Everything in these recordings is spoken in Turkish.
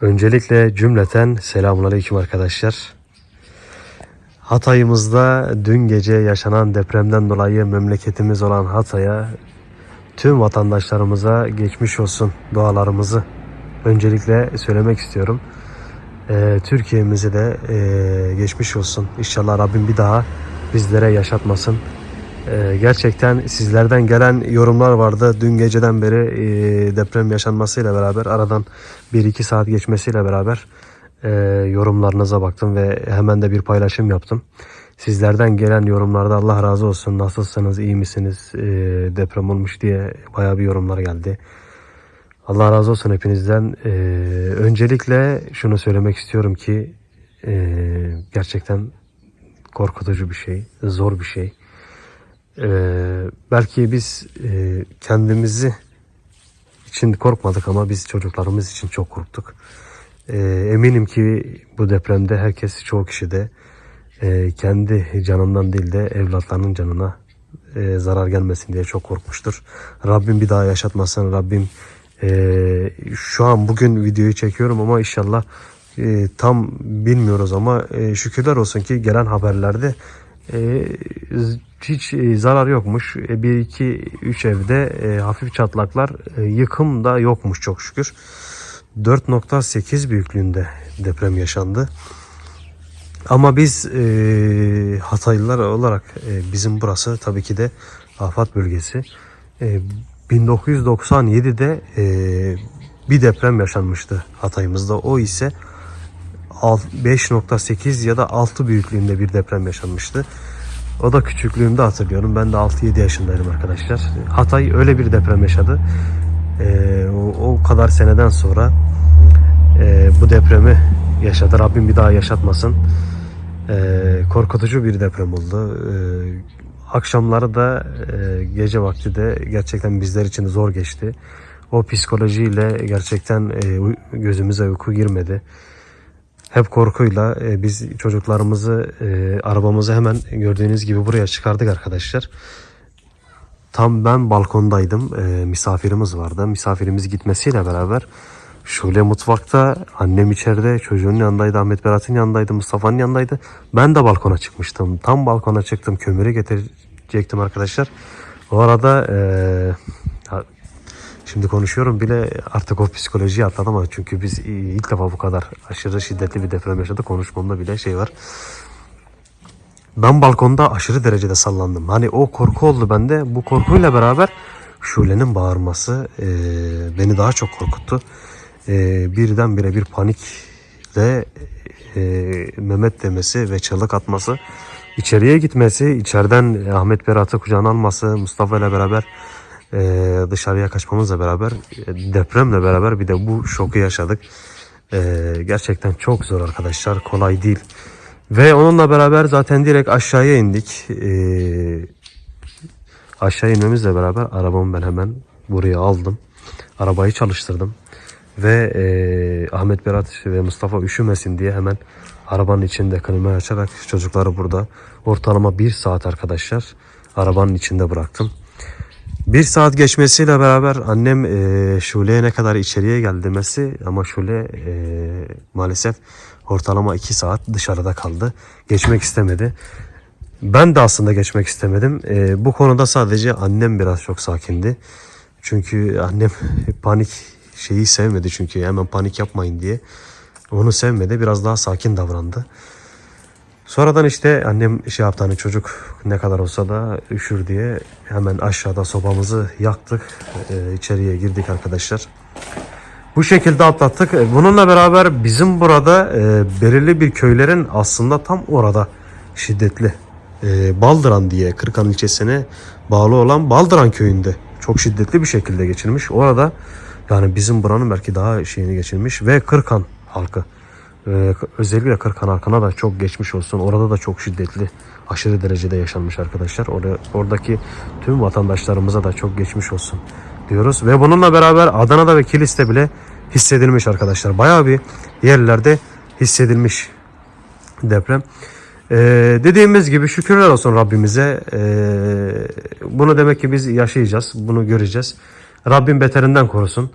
Öncelikle cümleten selamünaleyküm arkadaşlar. Hatay'ımızda dün gece yaşanan depremden dolayı memleketimiz olan Hatay'a tüm vatandaşlarımıza geçmiş olsun dualarımızı öncelikle söylemek istiyorum. Ee, Türkiye'mize de ee, geçmiş olsun. İnşallah Rabbim bir daha bizlere yaşatmasın. Ee, gerçekten sizlerden gelen yorumlar vardı. Dün geceden beri ee, deprem yaşanmasıyla beraber aradan 1-2 saat geçmesiyle beraber ee, yorumlarınıza baktım ve hemen de bir paylaşım yaptım. Sizlerden gelen yorumlarda Allah razı olsun. Nasılsınız, iyi misiniz, ee, deprem olmuş diye bayağı bir yorumlar geldi. Allah razı olsun hepinizden. Ee, öncelikle şunu söylemek istiyorum ki gerçekten korkutucu bir şey, zor bir şey. Ee, belki biz ee, kendimizi için korkmadık ama biz çocuklarımız için çok korktuk. Ee, eminim ki bu depremde herkes, çoğu kişi de ee, kendi canından değil de evlatlarının canına ee, zarar gelmesin diye çok korkmuştur. Rabbim bir daha yaşatmasın. Rabbim ee, şu an bugün videoyu çekiyorum ama inşallah ee, tam bilmiyoruz ama ee, şükürler olsun ki gelen haberlerde ee, hiç ee, zarar yokmuş. E, bir iki üç evde ee, hafif çatlaklar, ee, yıkım da yokmuş çok şükür. 4.8 büyüklüğünde deprem yaşandı. Ama biz e, Hataylılar olarak e, bizim burası tabii ki de afet bölgesi. E, 1997'de e, bir deprem yaşanmıştı Hatay'ımızda. O ise 5.8 ya da 6 büyüklüğünde bir deprem yaşanmıştı. O da küçüklüğümde hatırlıyorum. Ben de 6-7 yaşındaydım arkadaşlar. Hatay öyle bir deprem yaşadı. E, o, o kadar seneden sonra e, bu depremi yaşadı. Rabbim bir daha yaşatmasın. E, korkutucu bir deprem oldu. E, akşamları da e, gece vakti de gerçekten bizler için zor geçti. O psikolojiyle gerçekten e, gözümüze uyku girmedi. Hep korkuyla e, biz çocuklarımızı e, arabamızı hemen gördüğünüz gibi buraya çıkardık arkadaşlar. Tam ben balkondaydım. E, misafirimiz vardı. Misafirimiz gitmesiyle beraber Şule mutfakta, annem içeride, çocuğun yanındaydı, Ahmet Berat'ın yanındaydı, Mustafa'nın yanındaydı. Ben de balkona çıkmıştım. Tam balkona çıktım. Kömürü getirecektim arkadaşlar. O arada e, şimdi konuşuyorum bile artık o psikolojiyi atladım ama çünkü biz ilk defa bu kadar aşırı şiddetli bir deprem yaşadık. Konuşmamda bile şey var. Ben balkonda aşırı derecede sallandım. Hani o korku oldu bende. Bu korkuyla beraber Şule'nin bağırması e, beni daha çok korkuttu. E, birdenbire bir panikle e, Mehmet demesi ve çığlık atması, içeriye gitmesi, içeriden Ahmet Berat'ı kucağına alması, Mustafa ile beraber e, dışarıya kaçmamızla beraber, e, depremle beraber bir de bu şoku yaşadık. E, gerçekten çok zor arkadaşlar, kolay değil. Ve onunla beraber zaten direkt aşağıya indik. Ee, aşağı inmemizle beraber arabamı ben hemen buraya aldım. Arabayı çalıştırdım. Ve ee, Ahmet Berat ve Mustafa üşümesin diye hemen arabanın içinde klimayı açarak çocukları burada ortalama bir saat arkadaşlar arabanın içinde bıraktım. Bir saat geçmesiyle beraber annem e, Şule'ye ne kadar içeriye gel demesi ama Şule e, maalesef ortalama iki saat dışarıda kaldı. Geçmek istemedi. Ben de aslında geçmek istemedim. E, bu konuda sadece annem biraz çok sakindi. Çünkü annem panik şeyi sevmedi çünkü hemen panik yapmayın diye. Onu sevmedi. Biraz daha sakin davrandı. Sonradan işte annem şey yaptı hani çocuk ne kadar olsa da üşür diye hemen aşağıda sobamızı yaktık. Ee, içeriye girdik arkadaşlar. Bu şekilde atlattık. Ee, Bununla beraber bizim burada e, belirli bir köylerin aslında tam orada şiddetli e, Baldıran diye Kırkan ilçesine bağlı olan Baldıran köyünde çok şiddetli bir şekilde geçirmiş. Orada yani bizim buranın belki daha şeyini geçirmiş ve Kırkan halkı ee, özellikle Kırkan halkına da çok geçmiş olsun. Orada da çok şiddetli, aşırı derecede yaşanmış arkadaşlar. Orada, oradaki tüm vatandaşlarımıza da çok geçmiş olsun diyoruz. Ve bununla beraber Adana'da ve Kilis'te bile hissedilmiş arkadaşlar. Bayağı bir yerlerde hissedilmiş deprem. Ee, dediğimiz gibi şükürler olsun Rabbimize. Ee, bunu demek ki biz yaşayacağız. Bunu göreceğiz. Rabbim beterinden korusun.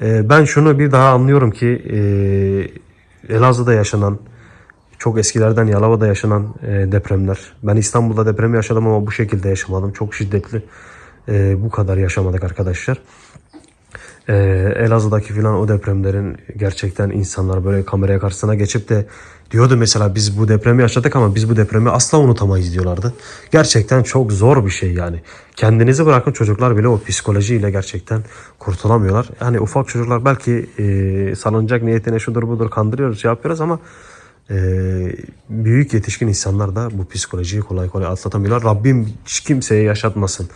E, ben şunu bir daha anlıyorum ki e, Elazığ'da yaşanan çok eskilerden Yalova'da yaşanan e, depremler. Ben İstanbul'da depremi yaşadım ama bu şekilde yaşamadım. Çok şiddetli. E, bu kadar yaşamadık arkadaşlar. E, Elazığ'daki filan o depremlerin gerçekten insanlar böyle kameraya karşısına geçip de diyordu mesela biz bu depremi yaşadık ama biz bu depremi asla unutamayız diyorlardı. Gerçekten çok zor bir şey yani. Kendinizi bırakın çocuklar bile o psikolojiyle gerçekten kurtulamıyorlar. Yani ufak çocuklar belki e, salınacak niyetine şudur budur kandırıyoruz şey yapıyoruz ama e, büyük yetişkin insanlar da bu psikolojiyi kolay kolay atlatamıyorlar. Rabbim hiç kimseye yaşatmasın.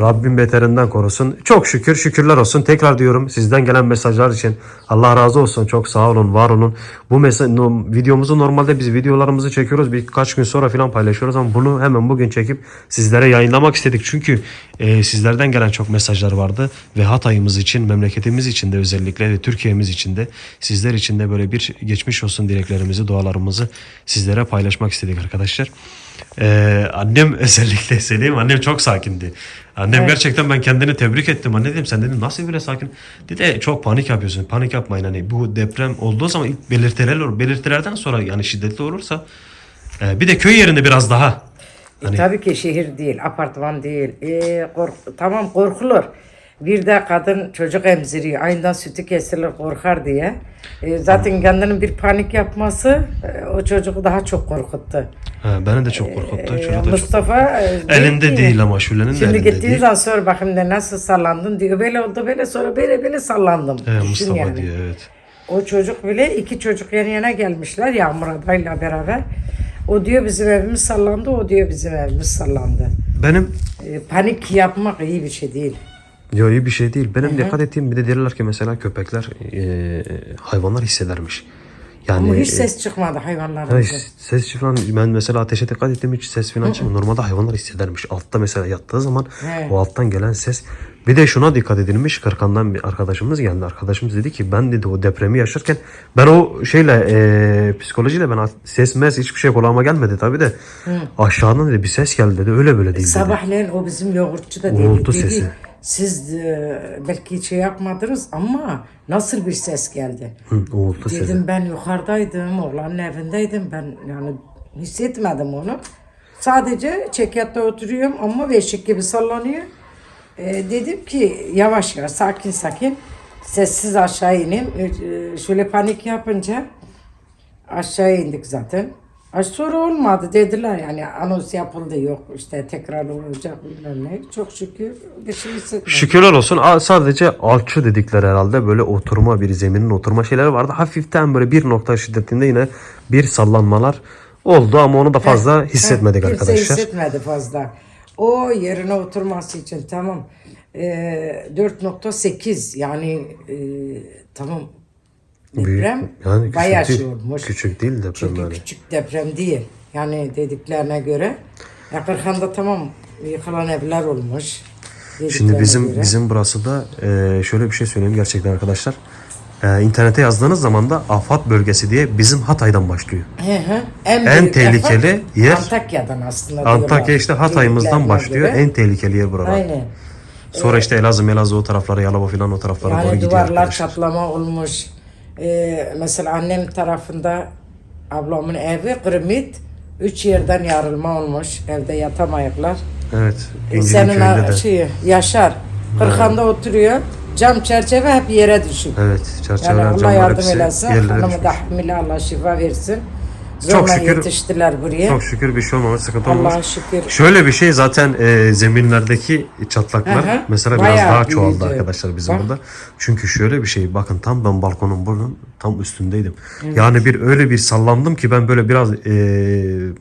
Rabbim beterinden korusun. Çok şükür şükürler olsun. Tekrar diyorum sizden gelen mesajlar için Allah razı olsun. Çok sağ olun, var olun. Bu mesaj videomuzu normalde biz videolarımızı çekiyoruz. Birkaç gün sonra falan paylaşıyoruz ama bunu hemen bugün çekip sizlere yayınlamak istedik. Çünkü e, sizlerden gelen çok mesajlar vardı ve Hatay'ımız için, memleketimiz için de özellikle ve Türkiye'miz için de sizler için de böyle bir geçmiş olsun dileklerimizi, dualarımızı sizlere paylaşmak istedik arkadaşlar. Ee, annem özellikle söyleyeyim annem çok sakindi. Annem gerçekten ben kendini tebrik ettim. Anne dedim sen dedim nasıl böyle sakin? Dedi "E, çok panik yapıyorsun. Panik yapmayın hani bu deprem olduğu zaman ilk belirtiler olur. Belirtilerden sonra yani şiddetli olursa e, bir de köy yerinde biraz daha. E, tabii ki şehir değil, apartman değil. E, kork tamam korkulur. Bir de kadın çocuk emziriyor. Ayından sütü kesilir korkar diye. E, zaten kendinin bir panik yapması e, o çocuğu daha çok korkuttu. Ha, beni de çok korkuttu. E, da çok- Mustafa e, Elinde değil ama Şule'nin de Şimdi elinde gittiğin değil. zaman sonra bakayım da nasıl sallandın diyor. Böyle oldu böyle sonra böyle böyle sallandım. Düşün Mustafa yani. diyor evet. O çocuk bile iki çocuk yan yana gelmişler Yağmur ablayla beraber. O diyor bizim evimiz sallandı, o diyor bizim evimiz sallandı. Benim E, panik yapmak iyi bir şey değil. Yo iyi bir şey değil. Benim dikkat ettiğim bir de derler ki mesela köpekler e, hayvanlar hissedermiş. Yani Ama hiç e, ses çıkmadı Ha, hayvanlardan. ses falan ben mesela ateşe dikkat ettim hiç ses falan çıkmıyor. Normalde hayvanlar hissedermiş. Altta mesela yattığı zaman He. o alttan gelen ses. Bir de şuna dikkat edilmiş. Kırkan'dan bir arkadaşımız geldi. Arkadaşımız dedi ki ben dedi o depremi yaşarken ben o şeyle e, psikolojiyle ben ses mes hiçbir şey kulağıma gelmedi tabii de aşağıdan dedi bir ses geldi dedi. Öyle böyle değil dedi. Sabahleyin o bizim yoğurtçu da dedi, Uğultu dedi sesi. Siz e, belki şey yapmadınız ama nasıl bir ses geldi? Hı, uğultu sesi. Dedim ben yukarıdaydım, oğlanın evindeydim. Ben yani hissetmedim onu. Sadece çekyatta oturuyorum ama beşik gibi sallanıyor. Ee, dedim ki yavaş yavaş, sakin sakin, sessiz aşağı ineyim. Ee, şöyle panik yapınca aşağı indik zaten. Ay sonra olmadı dediler yani anons yapıldı yok işte tekrar olacak bilmem ne. Çok şükür bir şey hissetmedim. Şükürler olsun A- sadece alçı dedikleri herhalde böyle oturma bir zeminin oturma şeyleri vardı. Hafiften böyle bir nokta şiddetinde yine bir sallanmalar oldu ama onu da fazla hissetmedik Kimse arkadaşlar. hissetmedi fazla. O yerine oturması için tamam. Ee, 4.8 yani e, tamam deprem yani küçük bayağı değil. şey olmuş. Küçük değil deprem Çünkü yani. küçük deprem değil. Yani dediklerine göre. Ya Kırkhan'da tamam yıkılan evler olmuş. Şimdi bizim göre. bizim burası da e, şöyle bir şey söyleyeyim gerçekten arkadaşlar. E, internete yazdığınız zaman da Afat bölgesi diye bizim Hatay'dan başlıyor. Hı hı. En, En tehlikeli afet yer- Antakya'dan aslında Antakya diyorlar. işte Hatay'ımızdan başlıyor. göre. En tehlikeli yer buralar. Aynen. Sonra işte Elazığ, Melazığ o taraflara, Yalova falan o taraflara doğru Yani gidiyor duvarlar arkadaşlar. çatlama olmuş. Ee, mesela annem tarafında ablamın evi kırmit. Üç yerden yarılma olmuş. Evde yatamayıklar. Evet. Ee, Senin şey, Yaşar. Kırkanda oturuyor. Cam çerçeve hep yere düşüyor. Evet. Yani Çerçeveler, Allah yardım eylesin. Hanımı da Allah şifa versin. Çok şükür- yetiştiler buraya. Çok şükür bir şey olmamış, sıkıntı olmamış. Allah'a şükür. Şöyle bir şey zaten e, zeminlerdeki çatlaklar hı. mesela biraz daha çoğaldı büyüdü. arkadaşlar bizim Bak. burada. Çünkü şöyle bir şey bakın tam ben balkonun bunun tam üstündeydim. Yani bir öyle bir sallandım ki ben böyle biraz e,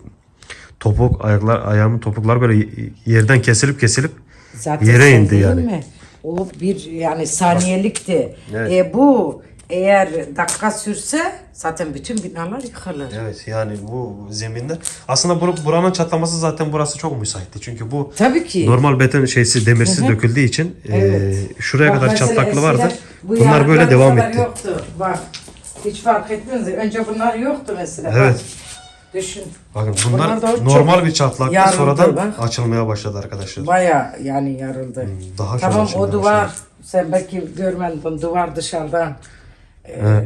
topuk ayaklar ayağımın topuklar böyle yerden kesilip kesilip Zaten Yere indi yani. Mi? O bir yani saniyelikti. Evet. E, bu eğer dakika sürse zaten bütün binalar yıkılır. Evet yani bu zeminler aslında bur- buranın çatlaması zaten burası çok müsaitti. Çünkü bu Tabii ki. normal beton şeysi demirsiz döküldüğü için e, Evet. şuraya Bak kadar çatlaklı vardı. bu Bunlar böyle devam etti. Yoktu. Bak hiç fark etmez. Önce bunlar yoktu mesela. Evet. Bak, düşün. Bakın bunlar, Bunlar normal bir çatlaktı yarıldı sonradan bak. açılmaya başladı arkadaşlar. Baya yani yarıldı. Daha tamam o duvar başladı. Sen belki görmedin duvar dışarıdan. Ee,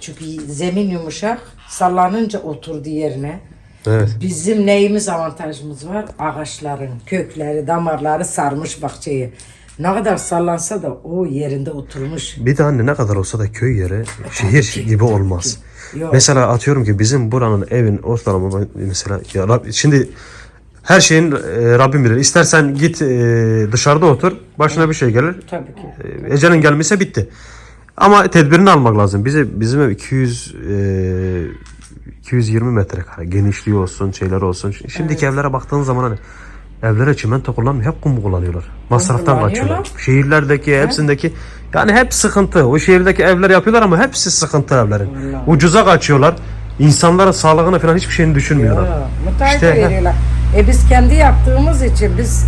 çünkü zemin yumuşak. Sallanınca oturdu yerine. Evet. Bizim neyimiz avantajımız var? Ağaçların kökleri, damarları sarmış bahçeyi. Ne kadar sallansa da o yerinde oturmuş. Bir de anne ne kadar olsa da köy yeri şehir gibi olmaz. Yok. Mesela atıyorum ki bizim buranın evin ortalama mesela ya Rab- şimdi her şeyin e, Rabbim bilir. İstersen git e, dışarıda otur. Başına bir şey gelir. Tabii ki. E, Ecelin gelmişse bitti. Ama tedbirini almak lazım. Bize bizim ev 200 e, 220 metrekare genişliği olsun, şeyler olsun. Şimdiki evlere baktığın zaman hani evlere çimento kullanmıyor, hep kum kullanıyorlar. Masraftan kaçıyorlar. Şehirlerdeki hepsindeki yani hep sıkıntı. O şehirdeki evler yapıyorlar ama hepsi sıkıntı evlerin. Vallahi. Ucuza kaçıyorlar. İnsanların sağlığını falan hiçbir şeyini düşünmüyorlar. Müteahhit İşte, veriyorlar. E biz kendi yaptığımız için biz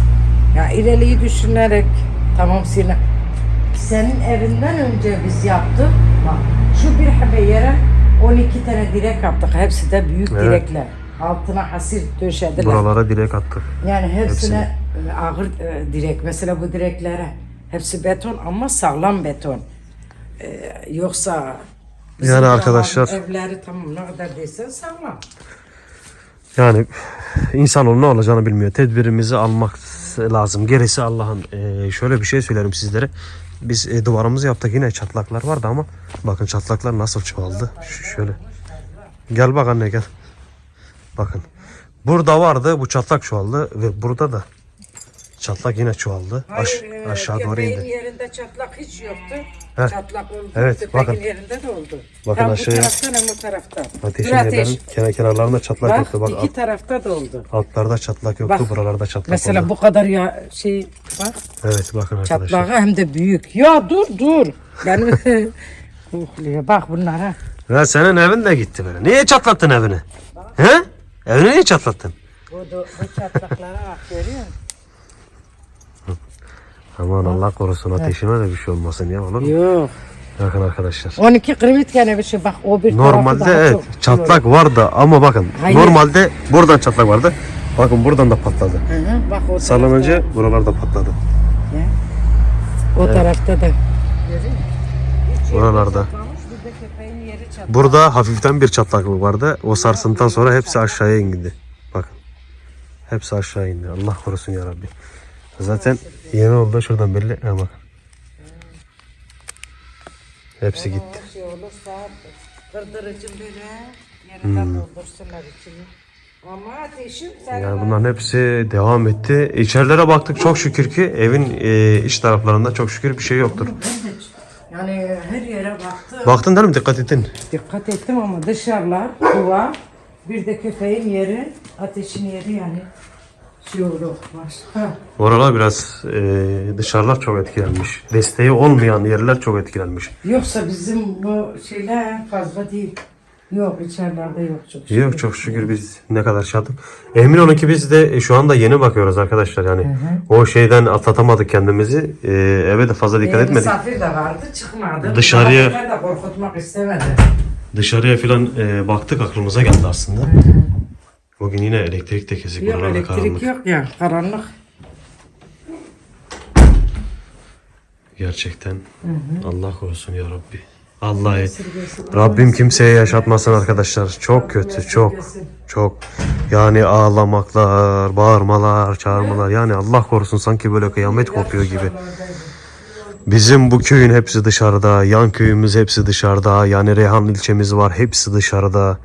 ya ileriyi düşünerek tamam Sina senin evinden önce biz yaptık. Bak şu bir hebe yere 12 tane direk yaptık. Hepsi de büyük Evet. direkler. Altına hasir döşediler. Buralara direk attık. Yani hepsine e, ağır e, direk. Mesela bu direklere hepsi beton ama sağlam beton. E, yoksa Yani arkadaşlar- evleri tamam ne kadar değilse sağlam. Yani insanoğlu ne olacağını bilmiyor. Tedbirimizi almak lazım. Gerisi Allah'ın. Ee, şöyle bir şey söylerim sizlere. Biz e, duvarımızı yaptık yine çatlaklar vardı ama bakın çatlaklar nasıl çoğaldı. Ş- şöyle. Gel bak anne gel. Bakın. Burada vardı bu çatlak çoğaldı ve burada da çatlak yine çoğaldı. Aş- Hayır, e, aşağı doğru köpeğin indi. yerinde çatlak hiç yoktu. Heh. Çatlak oldu. Evet, köpeğin bakın. yerinde de oldu. Bakın hem aşağıya. bu taraftan hem bu taraftan. Ateşin Dur yerlerin kenar kenarlarında çatlak Bak, yoktu. Bak iki alt- tarafta da oldu. altlarda çatlak yoktu. Bak, buralarda çatlak Mesela oldu. bu kadar ya şey bak Evet bakın arkadaşlar. çatlağı hem de büyük. Ya dur dur. Benim Uhluya bak bunlara. Ya senin evin de gitti böyle. Niye çatlattın evini? He? Evini niye çatlattın? Bu, bu çatlaklara bak görüyor musun? Aman Allah korusun ateşime de bir şey olmasın ya olur mu? Yok. Bakın arkadaşlar. 12 krivit gene bir şey bak o bir tarafı Normalde daha evet çok- çatlak vardı ama bakın Hayır. normalde buradan çatlak vardı. Bakın buradan da patladı. Hı hı, bak o Sallanınca buralarda patladı. Ya. O tarafta da. Buralarda. Burada hafiften bir çatlaklık vardı. O sarsıntıdan sonra hepsi aşağıya indi. Bakın. Hepsi aşağı indi. Allah korusun ya Rabbi. Zaten yeni oldu şuradan belli. Ha bakın. Hepsi gitti. Şey olursa kırdırıcı böyle yeniden doldursunlar içini. Ama ateşim sen Yani bunların hepsi devam etti. İçerilere baktık çok şükür ki evin e, iç taraflarında çok şükür bir şey yoktur. yani her yere baktım. Baktın değil mi? Dikkat ettin. Dikkat ettim ama dışarılar, duvar, bir de köpeğin yeri, ateşin yeri yani şey. Başka. Oralar biraz e, dışarılar çok etkilenmiş. Desteği olmayan yerler çok etkilenmiş. Yoksa bizim bu şeyler fazla değil. Yok içerilerde yok çok şükür. Yok çok şükür biz ne kadar şey yaptık. Emin olun ki biz de şu anda yeni bakıyoruz arkadaşlar. Yani o şeyden atlatamadık kendimizi. E, eve de fazla dikkat Ee, etmedik. Misafir de vardı çıkmadı. Dışarıya- Misafirler de korkutmak istemedi. Dışarıya falan e, baktık aklımıza geldi aslında. Bugün yine elektrik de kesik. Yok elektrik karanlık. yok ya karanlık. Gerçekten. Allah korusun ya Rabbi. Allah Rabbim kimseye yaşatmasın arkadaşlar. Çok kötü, çok çok. Yani ağlamaklar, bağırmalar, çağırmalar. Yani Allah korusun sanki böyle kıyamet kopuyor gibi. Bizim bu köyün hepsi dışarıda, yan köyümüz hepsi dışarıda. Yani Reyhan ilçemiz var, hepsi dışarıda.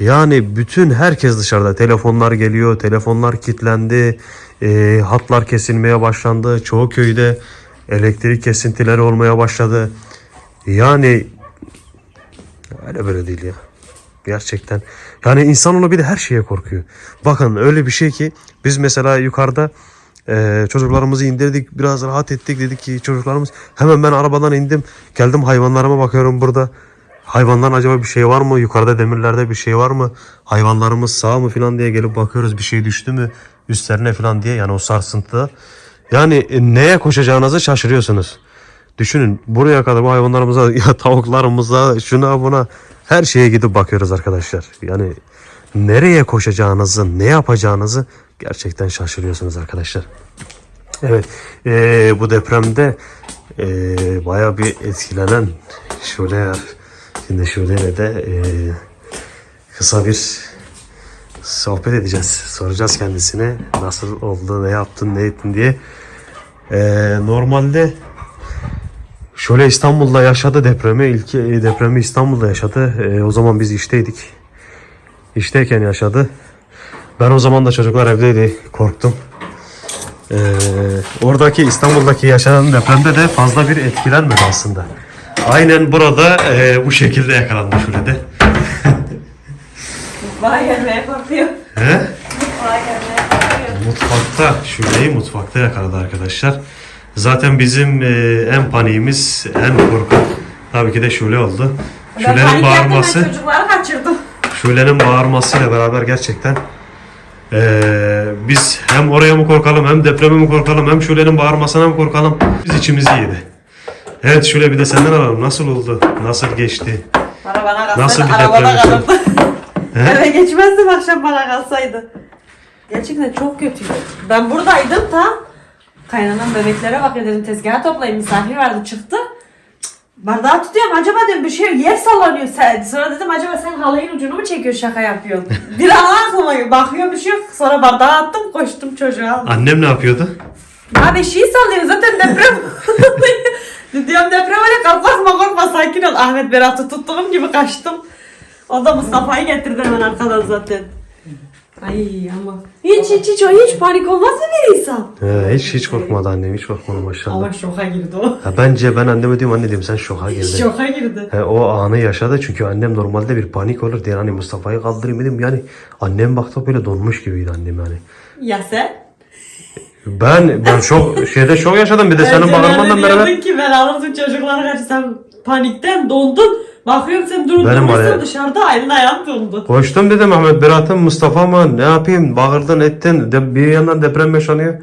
Yani bütün herkes dışarıda. Telefonlar geliyor, telefonlar kilitlendi, e, hatlar kesilmeye başlandı. Çoğu köyde elektrik kesintileri olmaya başladı. Yani öyle böyle değil ya. Gerçekten. Yani insanoğlu bir de her şeye korkuyor. Bakın öyle bir şey ki biz mesela yukarıda e, çocuklarımızı indirdik biraz rahat ettik dedik ki çocuklarımız hemen ben arabadan indim geldim hayvanlarıma bakıyorum burada hayvanların acaba bir şey var mı yukarıda demirlerde bir şey var mı hayvanlarımız sağ mı falan diye gelip bakıyoruz bir şey düştü mü üstlerine falan diye yani o sarsıntıda yani e, neye koşacağınızı şaşırıyorsunuz. Düşünün buraya kadar bu hayvanlarımıza ya tavuklarımıza şuna buna her şeye gidip bakıyoruz arkadaşlar. Yani nereye koşacağınızı ne yapacağınızı gerçekten şaşırıyorsunuz arkadaşlar. Evet eee, bu depremde e, bayağı bir etkilenen şöyle şimdi şöyle de e, kısa bir sohbet edeceğiz. Soracağız kendisine nasıl oldu, ne yaptın, ne ettin diye. E, normalde şöyle İstanbul'da yaşadı depremi. İlk e, depremi İstanbul'da yaşadı. E, o zaman biz işteydik. İşteyken yaşadı. Ben o zaman da çocuklar evdeydi. Korktum. Ee, oradaki İstanbul'daki yaşanan depremde de fazla bir etkilenmedi aslında. Aynen burada e, bu şekilde yakalandı şöyle de. Mutfağa gelmeye korkuyor. He? Mutfağa gelmeye korkuyor. Mutfakta, şuleyi mutfakta yakaladı arkadaşlar. Zaten bizim e, en paniğimiz, en korku tabii ki de şule oldu. Şulenin bağırması, çocukları kaçırdım. şulenin bağırmasıyla beraber gerçekten e, biz hem oraya mı korkalım, hem depreme mi korkalım, hem şulenin bağırmasına mı korkalım, biz içimizi yedi. Evet şöyle bir de senden alalım. Nasıl oldu? Nasıl geçti? Bana bana kalsaydı Nasıl bir arabada deprem yaşadın? kalırdı. Eve geçmezdim akşam bana kalsaydı. Gerçekten çok kötüydü. Ben buradaydım tam. Kaynanan bebeklere bak dedim tezgaha toplayın misafir vardı çıktı. Cık, Bardağı tutuyorum acaba dedim bir şey yer sallanıyor. Sen, sonra dedim acaba sen halayın ucunu mu çekiyorsun şaka yapıyorsun. bir an aklıma bakıyor bir şey yok. Sonra bardağı attım koştum çocuğa aldım. Annem ne yapıyordu? Abi şey sallıyor zaten deprem. Diyorum deprem öyle kalkma korkma sakin ol. Ahmet Berat'ı tuttuğum gibi kaçtım. O da Mustafa'yı getirdi hemen arkadan zaten. Ay ama. Hiç hiç hiç hiç panik olmaz mı bir insan? He, hiç hiç korkmadı annem. Hiç korkmadı maşallah. Ama şoka girdi o. Ha, bence ben anneme diyorum anne diyorum sen şoka girdin. Şoka girdi. He, o anı yaşadı çünkü annem normalde bir panik olur diye hani Mustafa'yı kaldırayım dedim yani annem baktı böyle donmuş gibiydi annem yani. Ya sen? Ben ben şok şeyde şok yaşadım bir de senin bağırmanla beraber ki ben alırdım çocukları kaç sen panikten dondun. Bakıyorum sen Benim var durmuşsun dışarıda elin ayağın dondu. koştum dedim Ahmet Berat'ım Mustafa mı ne yapayım bağırdın ettin de, bir yandan deprem yaşanıyor.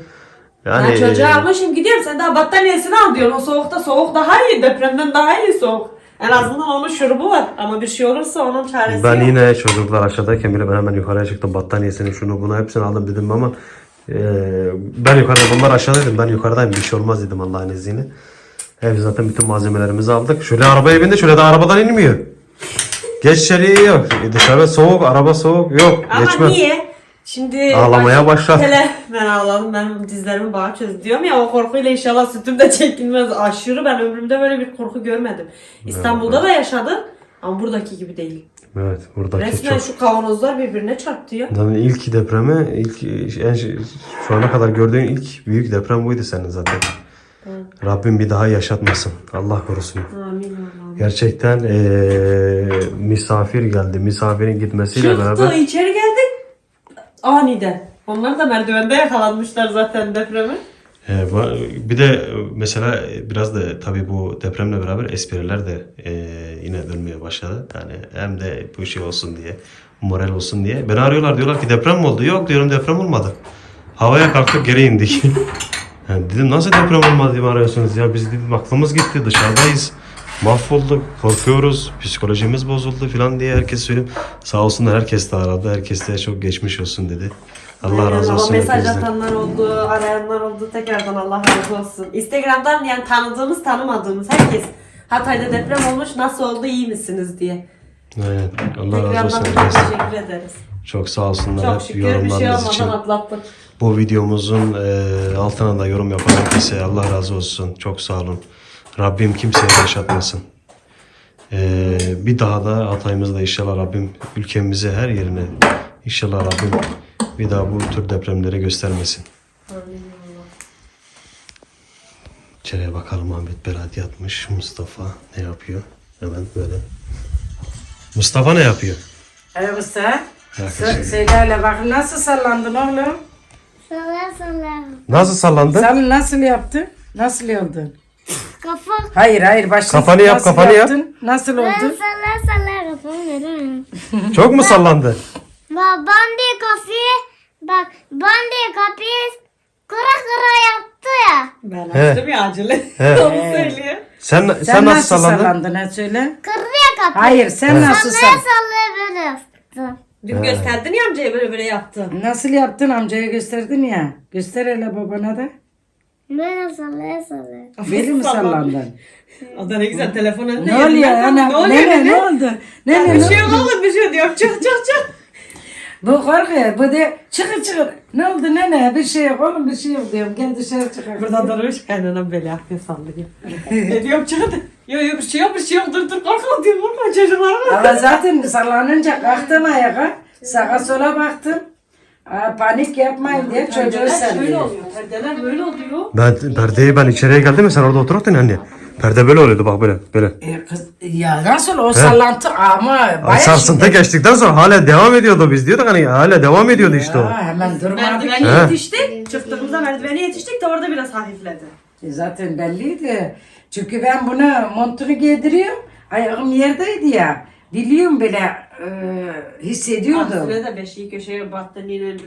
Yani Ben çocuğu almışım gidiyorum sen daha battaniyesini al diyorsun. O soğukta soğuk daha iyi depremden daha iyi soğuk. En azından onun şurubu var ama bir şey olursa onun çaresi Ben yok. yine çocuklar aşağıdayken bile ben hemen yukarıya çıktım battaniyesini şunu bunu hepsini aldım dedim ama e, ben yukarıda bunlar aşağıdaydım ben yukarıdayım bir şey olmaz dedim Allah'ın izniyle. Ev zaten bütün malzemelerimizi aldık. Şöyle arabaya bindi şöyle de arabadan inmiyor. Geç içeriye yok. E, Dışarı soğuk araba soğuk yok Ama geçmem. niye? Şimdi Ağlamaya başla. Tele, ben ağladım ben dizlerimi bağ çöz diyorum ya o korkuyla inşallah sütüm de çekilmez. Aşırı ben ömrümde böyle bir korku görmedim. İstanbul'da da yaşadım ama buradaki gibi değil. Evet buradaki Resmen çok. şu kavanozlar birbirine çarptı ya. Yani ilk depremi ilk en, şu ana kadar gördüğün ilk büyük deprem buydu senin zaten. Rabbim bir daha yaşatmasın. Allah korusun. Amin Allah'ım. Gerçekten eee, misafir geldi. Misafirin gitmesiyle Çıktı beraber içeri geldik aniden. Onlar da merdivende yakalanmışlar zaten depremi. Ee, bir de e, mesela biraz da tabii bu depremle beraber espriler de e, yine dönmeye başladı. Yani hem de bu şey olsun diye, moral olsun diye. Beni arıyorlar diyorlar ki deprem mi oldu? Yok diyorum deprem olmadı. Havaya kalktık geri indik. Yani dedim nasıl deprem olmadı diye arıyorsunuz ya? Biz dedim aklımız gitti dışarıdayız. Mahvolduk, korkuyoruz, psikolojimiz bozuldu falan diye herkes söylüyor. Sağ olsunlar herkes de aradı. Herkes de çok geçmiş olsun dedi. Allah razı olsun mesaj hepinizden. atanlar oldu, arayanlar oldu. Tekrardan Allah razı olsun. Instagram'dan yani tanıdığımız tanımadığımız herkes Hatay'da deprem olmuş nasıl oldu iyi misiniz diye. Evet, Allah razı olsun çok teşekkür ederiz. Çok sağ olsunlar Çok şükür bir şey olmadan için. atlattık. Bu videomuzun e, altına da yorum yapan herkese Allah razı olsun. Çok sağ olun. Rabbim kimseye yaşatmasın. E, bir daha da Hatay'ımızda inşallah Rabbim ülkemize her yerine inşallah Rabbim bir daha bu tür depremleri göstermesin. İçeriye bakalım Ahmet Berat yatmış. Mustafa ne yapıyor? Hemen böyle. Mustafa ne yapıyor? Evet usta. Arkadaşlar. Söyle hele bak nasıl sallandın oğlum? Salla salla. Nasıl sallandı? Sen nasıl yaptın? Nasıl oldun? Kafa. Hayır hayır başla. Kafanı yap, Nasıl kafanı yap. yaptın? Nasıl Ben oldu? salla salla kafamı veririm. Çok mu sallandı? Bak ben de kafayı bak ben de kapıyı kıra kıra yaptı ya. Ben He. açtım ya acele. He. Onu söylüyor. Sen sen, Sen nasıl, nasıl sallandın? sallandın ha söyle. Kırıyor kapıyı. Hayır sen nasıl Sallaya sallandın? böyle yaptı. Dün gösterdin ya amcaya böyle böyle yaptı. Nasıl yaptın amcaya gösterdin ya. Göster hele babana da. Böyle sallaya sallaya. Beni mi sallandın? O da ne güzel telefon önünde. Ne oluyor yerinde. ana? Ne oluyor nene? ne oldu? Nene Bir ne şey yok oldu? oğlum bir şey diyorum. Çık çık çık. Bu korkuyor. Bu de çıkın çıkın. Ne oldu nene? Bir şey yok oğlum bir şey yok diyorum. Gel dışarı çıkın. Burada durmuş kaynanam böyle yapıyor sallıyor. ne diyorum çık hadi. Yok yok bir şey yok bir şey yok dur dur korkma diyorum korkma çocuklar. Ama zaten sallanınca kalktım ayağa. Sağa sola baktım. Aa, panik yapmayın diye çocuğu Perdeler şöyle sarıyor. oluyor. Perdeler böyle oluyor. Ben perdeyi ben içeriye geldim mi sen orada oturaktın anne. Perde böyle oluyordu bak böyle böyle. E, kız, ya nasıl o sallantı ama Ay bayağı sarsıntı geçtikten sonra hala devam ediyordu biz diyorduk hani hala devam ediyordu işte o. Ya, hemen durmadı Merdivene ki. He. yetiştik. Çıktığımızda merdivene yetiştik de orada biraz hafifledi. E, Zaten belliydi. Çünkü ben buna montunu giydiriyorum. Ayağım yerdeydi ya. Biliyorum bile e, hissediyordum. Aslında da beşiği köşeye battaniyeyle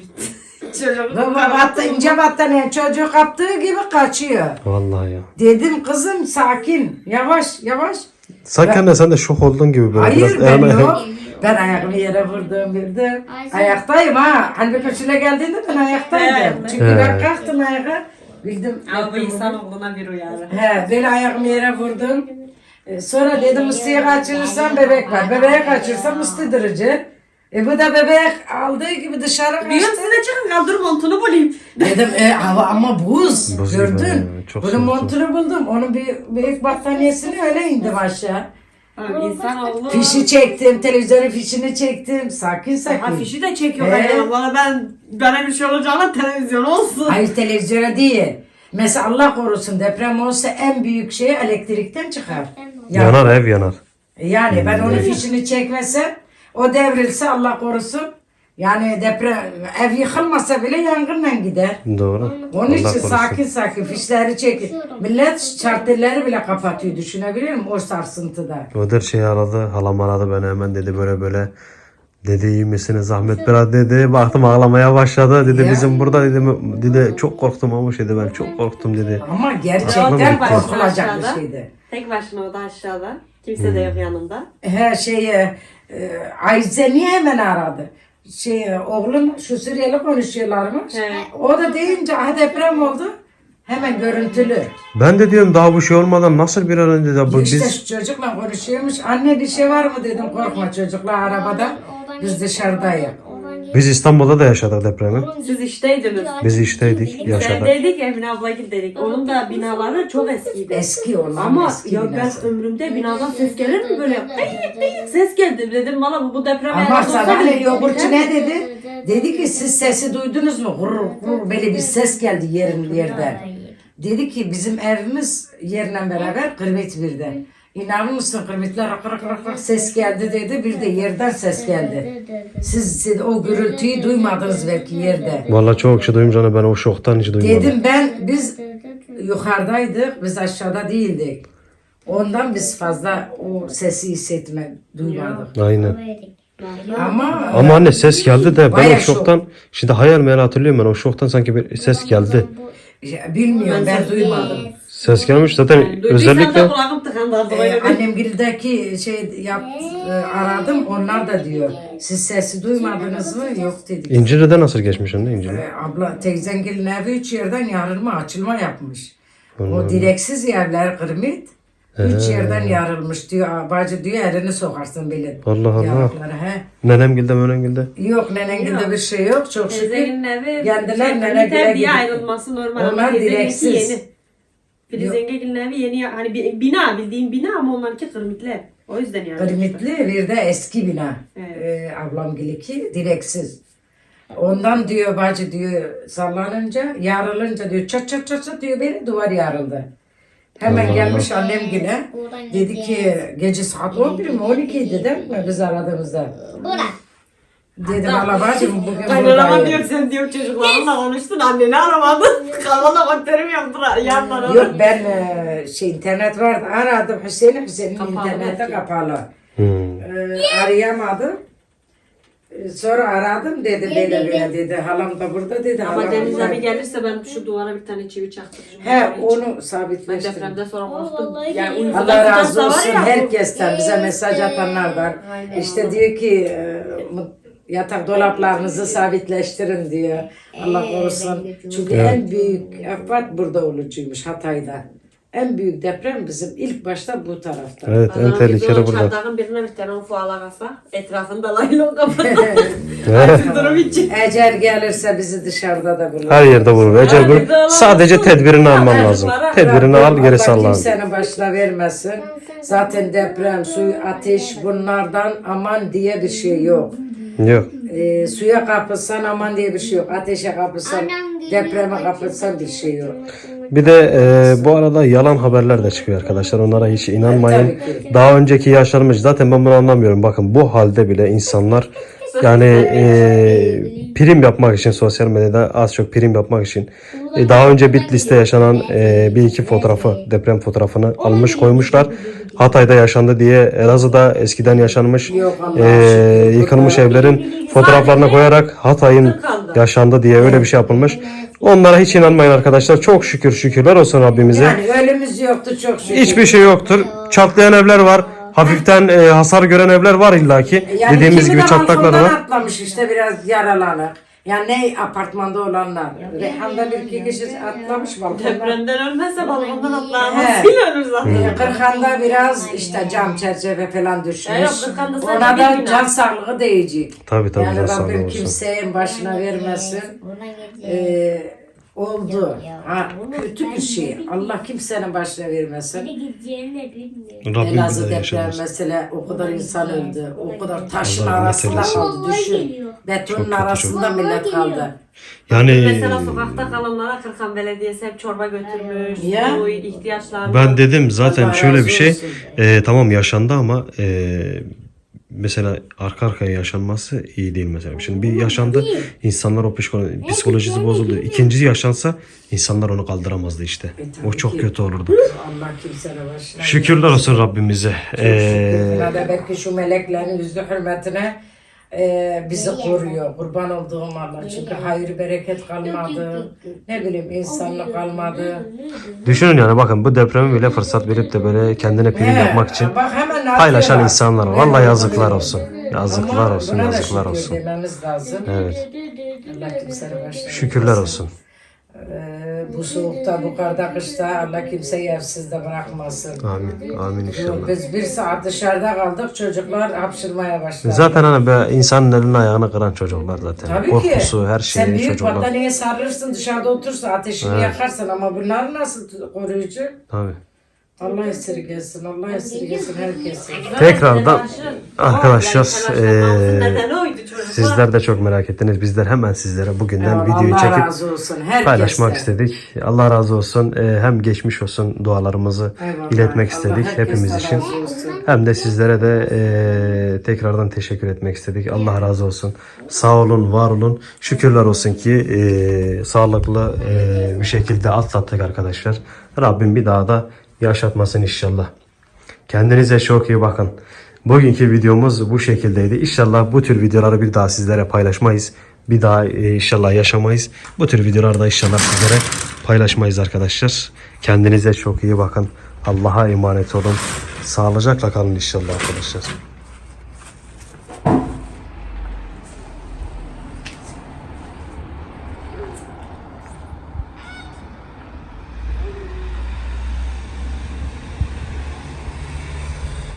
Çocuk. Baba battı, ince battaniye çocuğu kaptığı gibi kaçıyor. Vallahi ya. Dedim kızım sakin, yavaş yavaş. Sanki anne sen de şok oldun gibi böyle. Hayır biraz ben eğme- yok. Ben ayağımı yere vurdum, vurdum. Ayaktayım ha. Hani bir köşüne geldiğinde ben ayaktaydım. He. Çünkü ben kalktım ayağa. Bildim. Ama bu insanoğluna bir uyarı. He, böyle ayağımı yere vurdum. E, sonra dedim ısıyı kaçırırsam bebek var. Bebeğe kaçırsam ısıdırıcı. E bu da bebek aldığı gibi dışarı Diyorum kaçtı. size çıkın kaldır montunu bulayım. Dedim e, hava ama buz. Buz Gördün. gibi, çok Bunun soğuk. montunu buldum. Onun bir büyük battaniyesini öyle indim aşağı. Abi insanoğlu. Fişi çektim, televizyonun fişini çektim. Sakin Ha sakin. fişi de çekiyor kaynanam bana ben bana bir şey olacağına televizyon olsun. Hayır televizyona değil. Mesela Allah korusun deprem olsa en büyük şey elektrikten çıkar. Yani, Yanar ev yanar. yani ben onun fişini çekmesem o devrilse Allah korusun. Yani deprem ev yıkılmasa bile yangınla gider. Doğru. Onun Allah için korusun. sakin sakin fişleri çek. Millet şartelleri bile kapatıyor düşünebiliyor musun o sarsıntıda? Öder şey aradı, halam aradı beni hemen dedi böyle böyle. Dedi iyi misiniz Zahmet biraz dedi. Baktım ağlamaya başladı. Dedi Ya. bizim burada dedi, dedi çok korktum ama dedi ben çok korktum dedi. Ama gerçekten korkulacak bir şeydi. Tek başına o da aşağıda. Kimse de yok yanında. Her şeye e, Ayze niye hemen aradı? Şey oğlum şu Suriyeli konuşuyorlarmış. He. O da deyince ah deprem oldu. Hemen görüntülü. Ben de diyorum daha bu şey olmadan nasıl bir an önce de bu işte biz şu çocukla konuşuyormuş. Anne bir şey var mı dedim korkma çocuklar arabada. Biz dışarıdayız. Biz İstanbul'da da yaşadık depremi. Siz işteydiniz. Biz işteydik, yaşadık. Evdeydik Emine abla dedik. Onun da binaları çok eskiydi. Eski olan Ama eski ya ben binası. ömrümde binadan ses gelir mi böyle? Kıyık kıyık ses geldi. Dedim valla bu, bu deprem Ama sana ne yoğurtçu ne dedi? Dedi ki siz sesi duydunuz mu? Hurur hurur böyle bir ses geldi yerin yerden. Dedi ki bizim evimiz yerle beraber kırbet birde. İnanır mısın kırbetler rak rak rak rak ses geldi dedi. Bir de yerden ses geldi. Siz, siz o gürültüyü duymadınız belki yerde. Vallahi çok kişi duymuş ben o şoktan hiç duymadım. Dedim ben biz yukarıdaydık biz aşağıda değildik. Ondan biz fazla o sesi hissetme duymadık. Aynen. Ama Ama anne ses geldi de ben Bayağı o şok. şoktan şimdi hayal meyal hatırlıyorum ben o şoktan sanki bir ses geldi. ya, bilmiyorum ben duymadım. Ses gelmiş zaten Duyduysan özellikle da kulağım tıkandı Ee, annemgildeki şey yap, e, aradım onlar da diyor. Siz sesi duymadınız mı? Yok dedik. İncirli'de nasıl geçmiş anne İncirli? Ee, abla teyzengilin evi üç yerden yarılma açılma yapmış. O direksiz yerler kırmit. Üç yerden yarılmış diyor. "Aa, Bacı diyor elini sokarsın bile. Allah Allah. Yarıklara, he. Nenemgil'de menengil'de. Yok nenengilde bir şey yok çok şükür. Teyzenin evi Geldiler, nene güle diye gidip- ayrılması normal. ama Onlar teyzeninki direksiz. Yeni. Filizengil'in evi yeni hani bir bina bildiğin bina ama onlarınki kırmitli. O yüzden yani. Kırmitli bir de eski bina. Evet. Ee, ablamgiliki direksiz. Ondan diyor bacı diyor sallanınca yarılınca diyor çat çat çat çat diyor beni duvar yarıldı. Hemen gelmiş annemgile. Dedi ki gece saat 11 mi 12 idi değil mi biz aradığımızda. Dedim valla bacım bugün Kaynanama diyor buradayım. sen diyor çocuklarınla konuştun anneni aramadın. Kalana bakterim yaptılar yanlara. Yok ben e, şey internet vardı aradım Hüseyin'i Hüseyin'in Kapalı internette belki. kapalı. Hmm. Ee, arayamadım. Ee, Sonra aradım dedi böyle böyle dedi. Halam da burada dedi. Ama halam Deniz burada. abi gelirse ben şu duvara bir tane çivi çaktıracağım. He onu Ben sabitleştirdim. depremde sonra korktum. Yani Allah razı olsun herkesten bize mesaj atanlardan. İşte diyor ki e, yatak dolaplarınızı sabitleştirin diyor. Allah korusun. Çünkü en büyük afet burada olucuymuş Hatay'da. En büyük deprem bizim ilk başta bu tarafta. Evet en tehlikeli burada. Çardağın birine bir tane ufala kasa. Etrafında laylon kapalı. Evet. Durum için. Ecel gelirse bizi dışarıda da bulur. Her yerde vurur. Ecel vurur. Sadece tedbirini alman lazım. Tedbirini al gerisi Allah Allah'ın. kimsenin başına vermesin. Zaten deprem, su, ateş bunlardan aman diye bir şey yok. Yok. Ee, suya kapılsan aman diye bir şey yok. Ateşe kapılsan, depreme kapılsan bir şey yok. Bir de e, bu arada yalan haberler de çıkıyor arkadaşlar. Onlara hiç inanmayın. Daha önceki yaşanmış. Zaten ben bunu anlamıyorum. Bakın bu halde bile insanlar yani e, prim yapmak için sosyal medyada az çok prim yapmak için e, daha önce Bitlis'te yaşanan e, bir iki fotoğrafı deprem fotoğrafını almış koymuşlar. Hatay'da yaşandı diye Elazığ'da eskiden yaşanmış e, yıkılmış evlerin fotoğraflarını koyarak Hatay'ın yaşandı diye öyle bir şey yapılmış. Onlara hiç inanmayın arkadaşlar. Çok şükür şükürler olsun Rabbimize. Yani ölümümüz yoktu çok şükür. Hiçbir şey yoktur. Çatlayan evler var. Hafiften e, hasar gören evler var illaki. Yani Dediğimiz kimi gibi de çatlaklar balkondan var. atlamış işte biraz yaralanık. Yani ne apartmanda olanlar. Reyhan'da bir iki kişi atlamış balkondan. Depremden ölmezse balkondan. Nasıl ölür zaten? Ee, Kırkhan'da biraz işte cam çerçeve falan düşmüş. Sadece Ona bir da bina. can sağlığı diyecek. Tabii tabii Yani can sağlığı Rabbim kimsenin başına vermesin. Ee, oldu. Ha, kötü bir şey. Allah kimsenin başına vermesin. Gideceğini bilmiyorum. Rabbim bir Elazığ daha deprem yaşamaz. mesela o kadar insan öldü. O kadar taşın Allah rahmet arasında eylesin. kaldı. Düşün. Betonun arasında millet kaldı. Yani Mesela sokakta kalanlara Kırkan Belediyesi hep çorba götürmüş. Ya. Bu ihtiyaçlarını. ben dedim zaten Allah şöyle razı bir şey. olsun. e, tamam yaşandı ama e, mesela arka arkaya yaşanması iyi değil mesela. Şimdi bir yaşandı insanlar o psikolo- psikolojisi bozuldu. İkinci yaşansa insanlar onu kaldıramazdı işte. O çok kötü olurdu. Allah başına Şükürler olsun Rabbimize. Ee, belki şu meleklerin yüzlü hürmetine e, bizi koruyor. Kurban olduğum Allah. Çünkü hayır bereket kalmadı. Ne bileyim insanlık kalmadı. düşünün yani bakın bu depremi bile fırsat verip de böyle kendine prim He, yapmak için bak hemen atıyorlar. paylaşan insanlar var. Vallahi yazıklar olsun. Yazıklar Ama olsun, buna da yazıklar şükür olsun. dememiz lazım. Evet. Allah kimsenin başına Şükürler olsun. Ee, bu soğukta, bu karda, kışta Allah kimseyi evsiz de bırakmasın. Amin. Amin inşallah. Biz bir saat dışarıda kaldık, çocuklar hapşırmaya başladı. Zaten hani be, insanın elini ayağını kıran çocuklar zaten. Tabii Korkusu, ki. her Sen şeyi büyük çocuklar. battaniyeye sarılırsın, dışarıda otursa ateşini yakarsın ama bunlar nasıl koruyucu? Tabii. Allah esirgesin, Allah esirgesin herkesi. Tekrardan arkadaşlar eee sizler de çok merak ettiniz. Bizler hemen sizlere bugünden videoyu Allah çekip razı olsun herkese. paylaşmak istedik. Allah razı olsun. Eee, hem geçmiş olsun dualarımızı Eyvallah. iletmek Allah istedik herkesten hepimiz için. Hem de sizlere de eee, tekrardan teşekkür etmek istedik. Allah razı olsun. Sağ olun, var olun. Şükürler olsun ki eee, sağlıklı eee, bir şekilde atlattık arkadaşlar. Rabbim bir daha da yaşatmasın inşallah. Kendinize çok iyi bakın. Bugünkü videomuz bu şekildeydi. İnşallah bu tür videoları bir daha sizlere paylaşmayız. Bir daha e, inşallah yaşamayız. Bu tür videolarda inşallah sizlere paylaşmayız arkadaşlar. Kendinize çok iyi bakın. Allah'a emanet olun. Sağlıcakla kalın inşallah arkadaşlar.